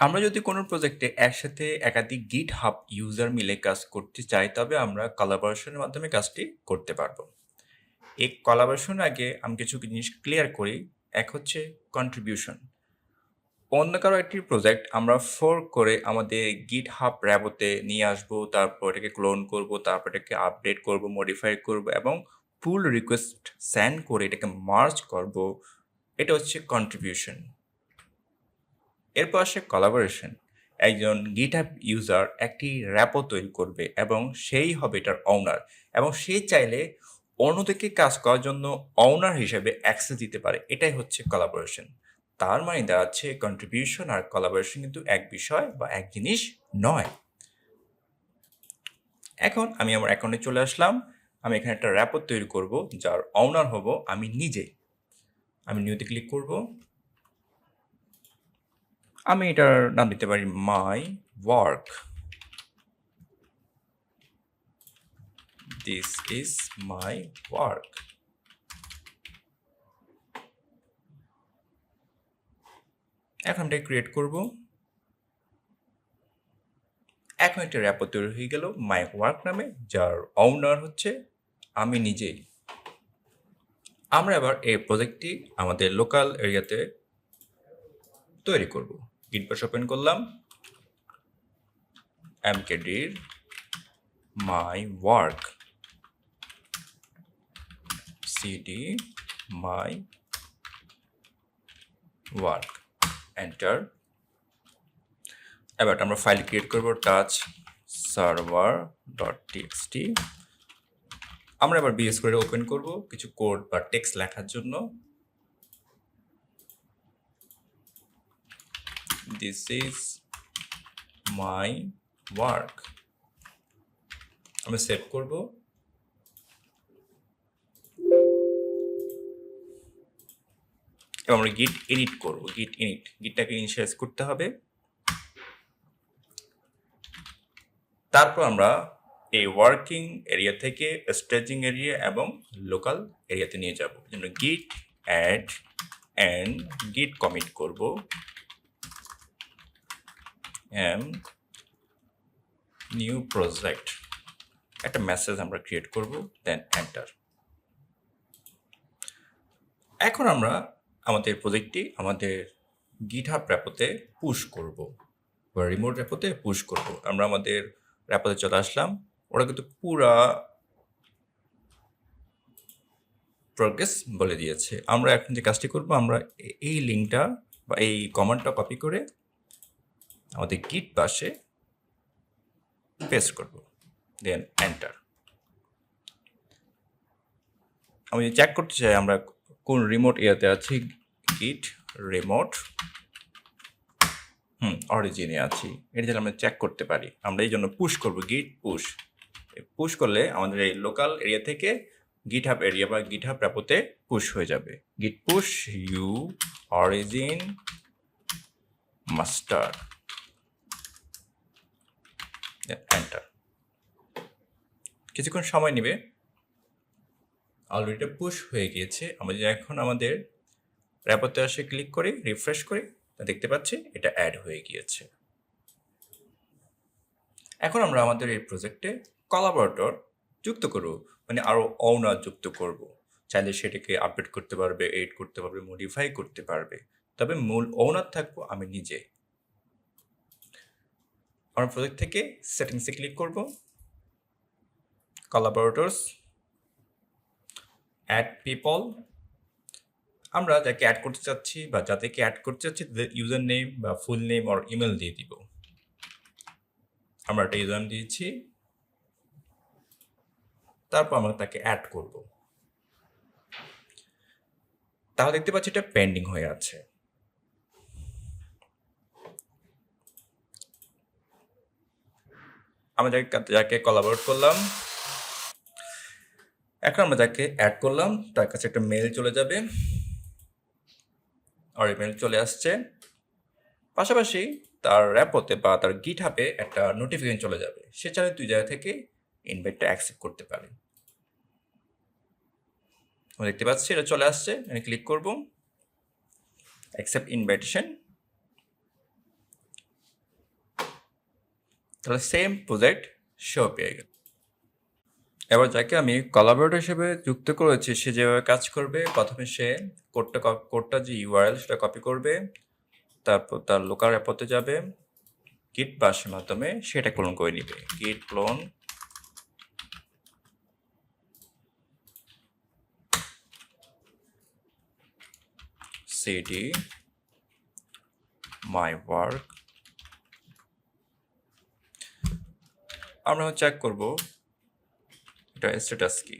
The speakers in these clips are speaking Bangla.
আমরা যদি কোনো প্রজেক্টে একসাথে একাধিক গিট হাব ইউজার মিলে কাজ করতে চাই, তবে আমরা কোলাবোরেশনের মাধ্যমে কাজটি করতে পারব। এই কোলাবোরেশন আগে আমি কিছু জিনিস ক্লিয়ার করি। এক হচ্ছে কন্ট্রিবিউশন অন্য কারও একটি প্রজেক্ট আমরা ফোর করে আমাদের গিট হাব র্যাবোতে নিয়ে আসব, তারপর এটাকে ক্লোন করব, তারপর এটাকে আপডেট করব মডিফাই করব এবং পুল রিকোয়েস্ট স্যান্ড করে এটাকে মার্চ করব। এটা হচ্ছে কন্ট্রিবিউশন এরপর আসে কোলাবোরেশন একজন গিটহাব ইউজার একটি র্যাপও তৈরি করবে এবং সেই হবে এটার অনার এবং সে চাইলে অন্যদিকে কাজ করার জন্য অনার হিসেবে অ্যাক্সেস দিতে পারে। এটাই হচ্ছে কোলাবোরেশন তার মানে দাঁড়াচ্ছে কন্ট্রিবিউশন আর কোলাবোরেশন কিন্তু এক বিষয় বা এক জিনিস নয়। এখন আমি আমার অ্যাকাউন্টে চলে আসলাম। আমি এখানে একটা র্যাপও তৈরি করব, যার অনার হব আমি নিজে। আমি নিউতে ক্লিক করব। আমি এটার নাম দিতে পারি my work. This is my work. এখন এটা ক্রিয়েট করব। এখন একটা র্যাপো তৈরি হয়ে গেল মাই ওয়ার্ক নামে, যার ওনার হচ্ছে আমি নিজেই। আমরা এবার এই প্রজেক্টটি আমাদের লোকাল এরিয়াতে তৈরি করব। গিট বাস ওপেন করলাম mkdir my work cd my work enter এবার আমরা ফাইল ক্রিয়েট করব টাচ সার্ভার ডট টিএক্সটি আমরা এবার বিএস করে ওপেন করব, কিছু কোড বা টেক্সট লেখার জন্য। This is my work. আমি সেভ করব। এবং আমরা গিট ইনিট করব। গিট ইনিট গিটটাকে ইনিশিয়ালাইজ করতে হবে। তারপর আমরা এই ওয়ার্কিং এরিয়া থেকে স্টেজিং এরিয়া এবং লোকাল এরিয়াতে নিয়ে যাব। জন্য git add and git commit করব। এম নিউ প্রজেক্ট একটা মেসেজ আমরা ক্রিয়েট করব দেন এন্টার এখন আমরা আমাদের প্রজেক্টটি আমাদের গিটহাব র্যাপোতে পুশ করব, বা রিমোট র্যাপোতে পুশ করব। আমরা আমাদের র্যাপোতে চলে আসলাম। ওরা কিন্তু পুরা প্রোগ্রেস বলে দিয়েছে। আমরা এখন যে কাজটি করব, আমরা এই লিঙ্কটা বা এই কমান্ডটা কপি করে আমাদের গিট পাশে পেস্ট করব দেন এন্টার আমি চেক করতে চাই, আমরা কোন রিমোট এরিয়াতে আছি? গিট রিমোট হুম অরিজিনে আছি। এটা যেন আমরা চেক করতে পারি, আমরা এই জন্য পুশ করব গিট পুশ পুশ করলে আমাদের এই লোকাল এরিয়া থেকে গিট হাব এরিয়া বা গিট হাব র্যাপোতে পুশ হয়ে যাবে। Git push U origin master enter কিছুক্ষণ সময় নেবে। অলরেডি পুশ হয়ে গিয়েছে। যদি এখন আমাদের র্যাপতে আসে ক্লিক করি রিফ্রেশ করি দেখতে পাচ্ছি এটা অ্যাড হয়ে গিয়েছে। এখন আমরা আমাদের এই প্রজেক্টে কলাবরেটর যুক্ত করব মানে আরও ওনার যুক্ত করব। চাইলে সেটাকে আপডেট করতে পারবে এড করতে পারবে মডিফাই করতে পারবে। তবে মূল ওনার থাকব আমি নিজে। আমার প্রজেক্ট থেকে সেটিংসে ক্লিক করব। Collaborators অ্যাড পিপল আমরা যাকে অ্যাড করতে চাচ্ছি বা যাদেরকে অ্যাড করতে চাচ্ছি ইউজার নেম বা ফুল নেম আর ইমেল দিয়ে দিব। আমরা একটা ইউজার দিয়েছি। তারপর আমরা তাকে অ্যাড করব। তাহলে দেখতে পাচ্ছি এটা পেন্ডিং হয়ে আছে। আমরা যাকে যাকে কোলাবোরেট করলাম, এখন আমরা যাকে অ্যাড করলাম, তার কাছে একটা মেল চলে যাবে। আর ইমেল চলে আসছে। পাশাপাশি তার র্যাপোতে বা তার গিট হাপে একটা নোটিফিকেশন চলে যাবে। সে চাইলে দুই জায়গা থেকে ইনভাইটটা অ্যাকসেপ্ট করতে পারে। দেখতে পাচ্ছি, এটা চলে আসছে। আমি ক্লিক করব। অ্যাকসেপ্ট ইনভাইটেশন তাহলে সেম প্রজেক্ট সেও পেয়ে গেল। এবার যাকে আমি কোলাবোরেটর হিসেবে যুক্ত করেছি, সে যেভাবে কাজ করবে, প্রথমে সে কোডটা কোডটা যে ইউআরএল সেটা কপি করবে, তারপর তার লোকাল অ্যাপতে যাবে গিট বাসের মাধ্যমে সেটা ক্লোন করে নিবে। Git clone cd my work আমরা চেক করব এটা স্ট্যাটাস কি?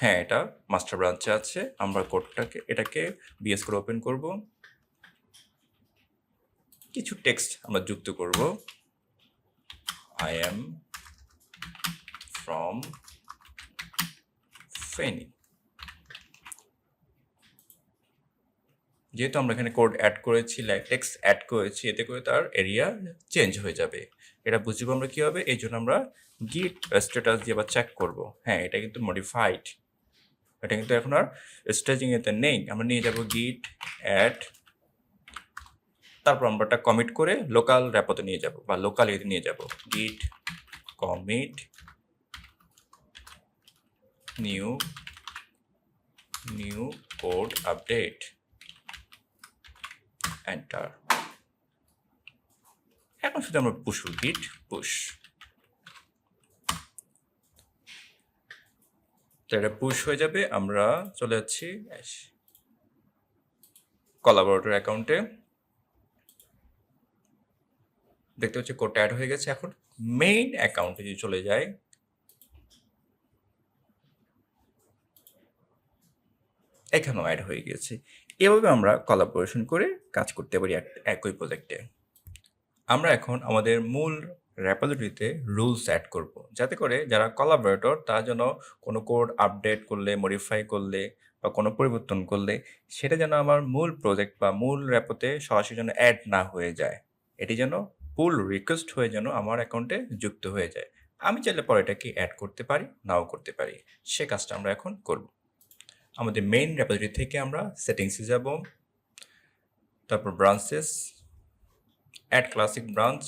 হ্যাঁ এটা মাস্টার ব্রাঞ্চে আছে। আমরা কোডটাকে এটাকে বিএস করে ওপেন করব। কিছু টেক্সট আমরা যুক্ত করব। আই এম ফ্রম ফেনি যেহেতু আমরা এখানে কোড অ্যাড করেছি টেক্সট অ্যাড করেছি, এতে করে তার এরিয়া চেঞ্জ হয়ে যাবে। এটা বুঝব আমরা কী হবে? এই জন্য আমরা গিট স্ট্যাটাস দিয়ে আবার চেক করব। হ্যাঁ এটা কিন্তু মডিফাইড এটা কিন্তু এখন আর স্টেজিং এতে নেই। আমরা নিয়ে যাব গিট অ্যাড তারপর আমরা এটা কমিট করে লোকাল র্যাপতে নিয়ে যাব বা লোকাল এতে নিয়ে যাব। Git commit new new code update enter এখন শুধু আমরা পুশ গিট পুশ তো এটা পুশ হয়ে যাবে, আমরা চলে যাচ্ছি কলাবরেটর অ্যাকাউন্টে দেখতে পাচ্ছি কোডটা অ্যাড হয়ে গেছে। এখন মেইন অ্যাকাউন্টে যদি চলে যায় এখানেও অ্যাড হয়ে গেছে। এভাবে আমরা কলাবোরেশন করে কাজ করতে পারি একই প্রজেক্টে আমরা এখন আমাদের মূল র্যাপোজিটরিতে রুলস অ্যাড করব। যাতে করে যারা কলাবোরেটর তারা যেন কোনো কোড আপডেট করলে মডিফাই করলে বা কোনো পরিবর্তন করলে, সেটা যেন আমার মূল প্রজেক্ট বা মূল র্যাপোতে সরাসরি যেন অ্যাড না হয়ে যায়। এটি যেন পুল রিকোয়েস্ট হয়ে যেন আমার অ্যাকাউন্টে যুক্ত হয়ে যায়। আমি চাইলে পরে এটাকে অ্যাড করতে পারি, নাও করতে পারি। সে কাজটা আমরা এখন করব। আমাদের মেইন র্যাপোজিটরি থেকে আমরা সেটিংসে যাব, তারপর ব্রাঞ্চেস অ্যাড ক্লাসিক ব্রাঞ্চ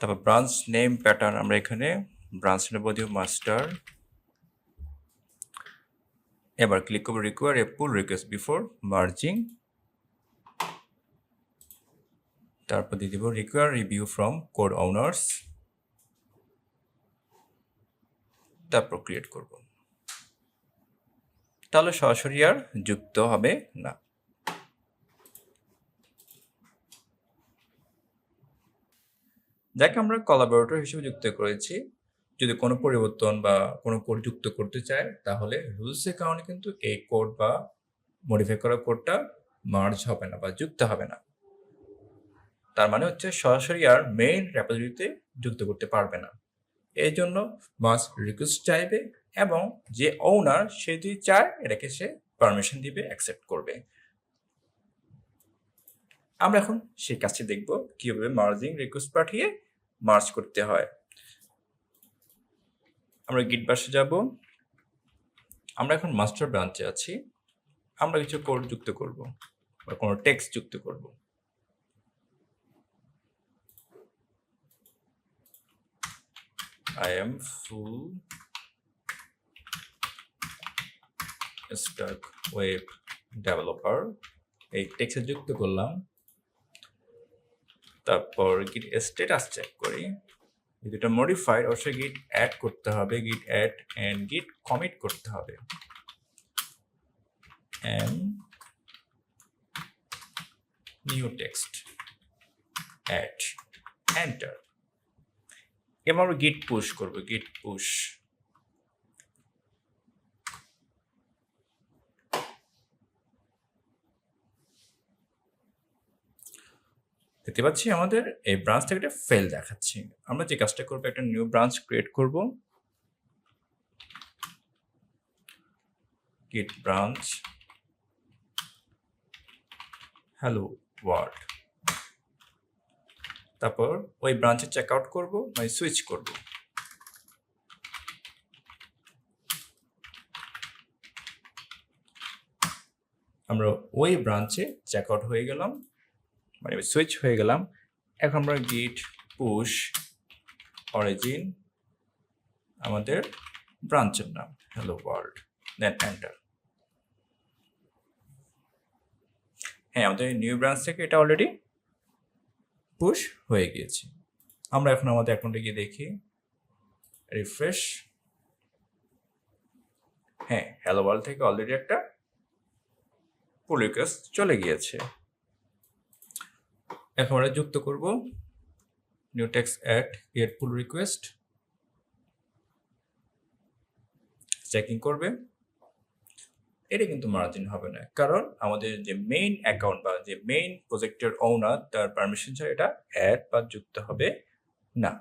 তারপর ব্রাঞ্চ নেম প্যাটার্ন আমরা এখানে ব্রাঞ্চ নেব দিও মাস্টার এবার ক্লিক করব require a pull request before merging তারপর দিয়ে দিব require review from code owners তারপর ক্রিয়েট করব। তাহলে সরাসরি আর যুক্ত হবে না। যাকে আমরা কলাবোরেটর হিসেবে যুক্ত করেছি, যদি কোনো পরিবর্তন বা কোনো কোড যুক্ত করতে চায়, তাহলে রুলসের কারণে কিন্তু এই কোড বা মডিফাই করা কোডটা মার্জ হবে না বা যুক্ত হবে না। তার মানে হচ্ছে সরাসরি আর মেইন র্যাপোজিটরিতে যুক্ত করতে পারবে না। এই জন্য মাস রিকোয়েস্ট চাইবে এবং যে ওনার সে যদি চায়, এটাকে সে পারমিশন দিবে অ্যাকসেপ্ট করবে। আমরা এখন সেই কাজটি দেখব, কীভাবে মার্জিং রিকোয়েস্ট পাঠিয়ে মার্জ করতে হয়। আমরা গিট বাসে যাব। আমরা এখন মাস্টার ব্রাঞ্চে আছি। আমরা কিছু কোড যুক্ত করব বা কোনো টেক্সট যুক্ত করব। I am full stack web developer এই টেক্সট যুক্ত করলাম। তারপর গিট স্টেটাস চেক করি। যদি এটা মডিফাইড অবশ্যই গিট অ্যাড করতে হবে। গিট অ্যাড অ্যান্ড গিট কমিট করতে হবে। নিউ টেক্সট অ্যাড এন্টার এবার গিট পুশ করব। গিট পুশ দেখতে পাচ্ছি আমাদের এই ব্রাঞ্চটা একটা ফেল দেখাচ্ছে। আমরা যে কাজটা করব, একটা নিউ ব্রাঞ্চ ক্রিয়েট করব। গিট ব্রাঞ্চ হ্যালো ওয়ার্ল্ড তারপর ওই ব্রাঞ্চে চেক আউট করব মানে সুইচ করব। আমরা ওই ব্রাঞ্চে চেক আউট হয়ে গেলাম। মানে সুইচ হয়ে গেলাম। এখন আমরা গিট পুশ অরিজিন আমাদের ব্রাঞ্চের নাম। হ্যালো ওয়ার্ল্ড দেন এন্টার হ্যাঁ আমাদের নিউ ব্রাঞ্চ থেকে এটা অলরেডি পুশ হয়ে গিয়েছে। আমরা এখন আমাদের অ্যাকাউন্টে গিয়ে দেখি। রিফ্রেশ হ্যাঁ হ্যালো ওয়ার্ল্ড থেকে অলরেডি একটা পুল চলে গিয়েছে। এখন আমরা যুক্ত করব new text add create pull request checking করবে। এটা কিন্তু মার্জিন হবে না, কারণ আমাদের যে মেইন অ্যাকাউন্ট বা যে মেইন প্রজেক্টের ওনার তার পারমিশন ছাড়া এটা অ্যাড বা যুক্ত হবে না।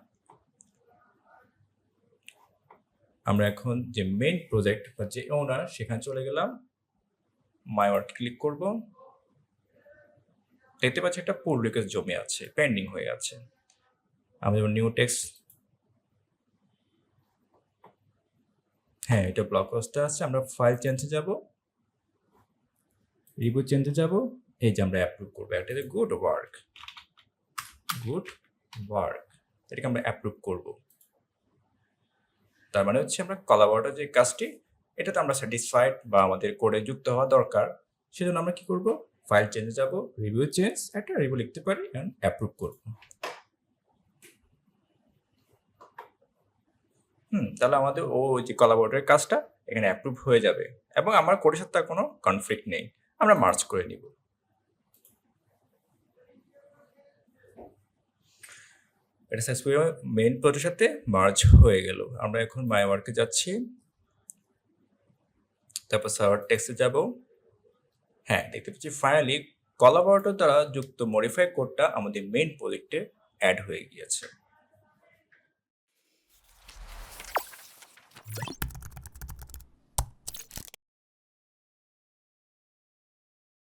আমরা এখন যে মেইন প্রজেক্ট বা যে ওনার সেখানে চলে গেলাম। মাই ওয়ার্ড ক্লিক করব। দেখতে পাচ্ছি একটা পুল রিকোয়েস্ট জমে আছে পেন্ডিং হয়ে আছে। আমি যেমন নিউ টেক্স হ্যাঁ এটা ব্লক অবস্থা আছে, আমরা ফাইল চেঞ্জে যাব। রিভিউ চেঞ্জে যাব, এই যে আমরা অ্যাপ্রুভ করব, একটা গুড ওয়ার্ক গুড ওয়ার্ক এটাকে আমরা অ্যাপ্রুভ করব। তার মানে হচ্ছে আমরা কলাবরটা যে কাজটি, এটাতে আমরা স্যাটিসফাইড বা আমাদের কোডে যুক্ত হওয়া দরকার। সেজন্য আমরা কি করব? ফাইল চেঞ্জে যাব রিভিউ চেঞ্জ একটা রিভিউ লিখতে পারি অ্যান্ড অ্যাপ্রুভ করব। হুম, তাহলে আমাদের ও যে কলাবরের কাজটা এখানে অ্যাপ্রুভ হয়ে যাবে এবং আমার কোডের সাথে কোনো কনফ্লিক্ট নেই, আমরা মার্চ করে নিব। এটা সাকসেসফুলি মেইন প্রজেক্টের সাথে মার্জ হয়ে গেল। আমরা এখন মাই ওয়ার্কে যাচ্ছি, তারপর সার্ভার টেক্সটে যাব। হ্যাঁ দেখতে পাচ্ছি ফাইনালি কলাবরটার দ্বারা যুক্ত মডিফাই কোডটা আমাদের মেইন প্রজেক্টে অ্যাড হয়ে গিয়েছে।